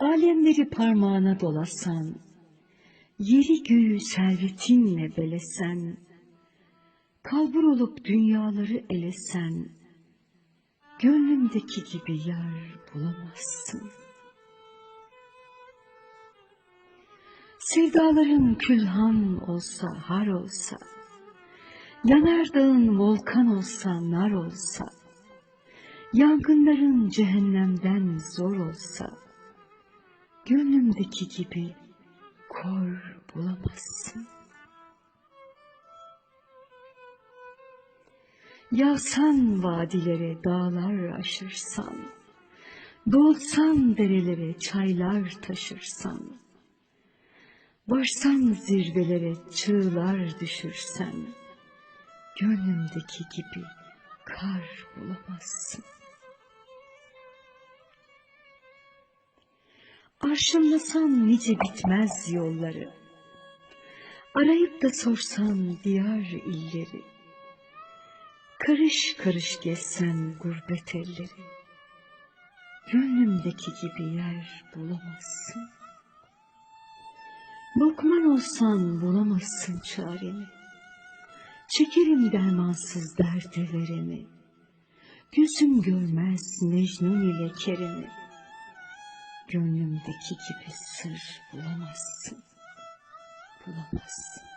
Alemleri parmağına dolasan, yeri göğü servetinle belesen, kalbur olup dünyaları elesen, gönlümdeki gibi yer bulamazsın. Sevdaların külhan olsa, har olsa, yanardağın volkan olsa, nar olsa, yangınların cehennemden zor olsa, gönlümdeki gibi kor bulamazsın. Yağsan vadilere dağlar aşırsan, dolsan derelere çaylar taşırsan, varsan zirvelere çığlar düşürsen, gönlümdeki gibi kar bulamazsın. Arşınlasan nice bitmez yolları, arayıp da sorsan diyar illeri, karış karış gezsen gurbet elleri, gönlümdeki gibi yer bulamazsın. Lokman olsan bulamazsın çareni, çekerim dermansız derde vereni, gözüm görmez Mecnun ile Kerem'i, gönlümdeki gibi sır bulamazsın, bulamazsın.